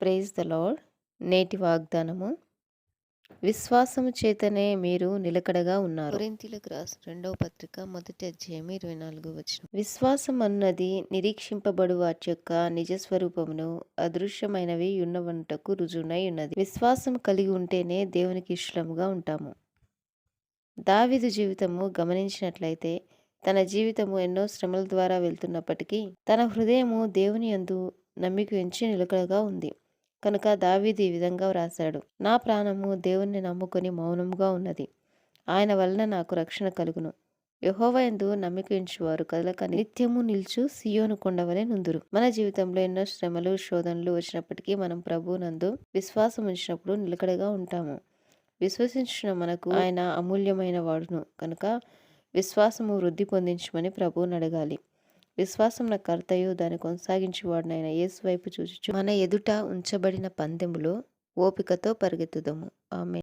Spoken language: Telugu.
ప్రైజ్ ద లార్డ్ నేటి వాగ్దానము. విశ్వాసము చేతనే మీరు నిలకడగా ఉన్నారు. కొరింథీలకు రాసిన రెండవ పత్రిక మొదటి అధ్యాయం ఇరవై నాలుగు వచ్చిన విశ్వాసం అన్నది నిరీక్షింపబడు వాటి యొక్క నిజ స్వరూపమును అదృశ్యమైనవి ఉన్నవంటకు రుజువునై ఉన్నది. విశ్వాసం కలిగి ఉంటేనే దేవునికి ఇష్టముగా ఉంటాము. దావిదు జీవితము గమనించినట్లయితే తన జీవితము ఎన్నో శ్రమల ద్వారా వెళ్తున్నప్పటికీ తన హృదయము దేవుని యందు నమ్మిక ఉంచి నిలకడగా ఉంది. కనుక దావీదు ఈ విధంగా వ్రాశాడు నా ప్రాణము దేవుణ్ణి నమ్ముకొని మౌనంగా ఉన్నది. ఆయన వలన నాకు రక్షణ కలుగును. యహోవయందు ఎందు కదలక నిత్యము నిల్చు సియోను కొండవలే నుందురు. మన జీవితంలో ఎన్నో శ్రమలు శోధనలు వచ్చినప్పటికీ మనం ప్రభునందు విశ్వాసం ఉంచినప్పుడు నిలకడగా ఉంటాము. విశ్వసించిన మనకు ఆయన అమూల్యమైన వాడును. కనుక విశ్వాసము వృద్ధి పొందించమని ప్రభువుని అడగాలి విశ్వాసం నా కర్తయు దాన్ని కొనసాగించేవాడినైన యేసు వైపు చూచి మన ఎదుట ఉంచబడిన పందెములో ఓపికతో పరిగెత్తుదము. ఆమె